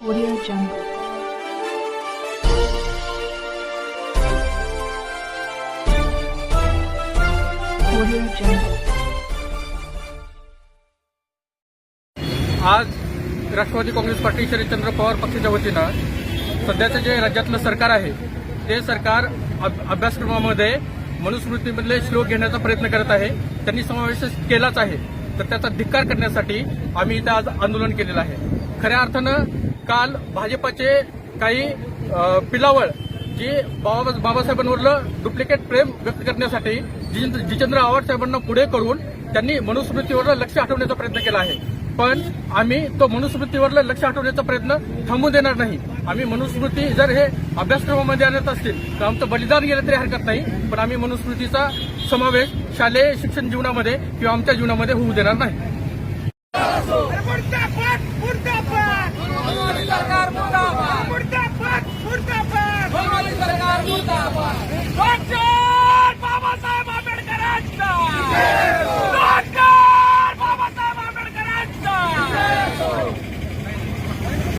Audio Jungle. Audio Jungle. आज Rashtrawadi Congress party Sharadchandra Pawar पक्षाच्या वतीनं सध्याचं जे राज्यातलं सरकार आहे ते सरकार अभ- अभ्यासक्रमामध्ये मनुस्मृतीमधले श्लोक घेण्याचा प्रयत्न करत आहे त्यांनी समावेश केलाच आहे तर त्याचा धिक्कार करण्यासाठी आम्ही इथं आज आंदोलन केलेलं आहे खऱ्या अर्थानं काल भाजपाचे काही पिलावळ जी बाबा बाबासाहेबांवरलं डुप्लिकेट प्रेम व्यक्त करण्यासाठी जितेंद्र आव्हाड साहेबांना पुढे करून त्यांनी मनुस्मृतीवरलं लक्ष हटवण्याचा प्रयत्न केला आहे. पण आम्ही तो मनुस्मृतीवरलं लक्ष हटवण्याचा प्रयत्न थांबू देणार नाही. आम्ही मनुस्मृती जर हे अभ्यासक्रमामध्ये आणत असतील तर आमचं बलिदान गेलं तरी हरकत नाही पण आम्ही मनुस्मृतीचा समावेश शालेय शिक्षण जीवनामध्ये किंवा आमच्या जीवनामध्ये होऊ देणार नाही.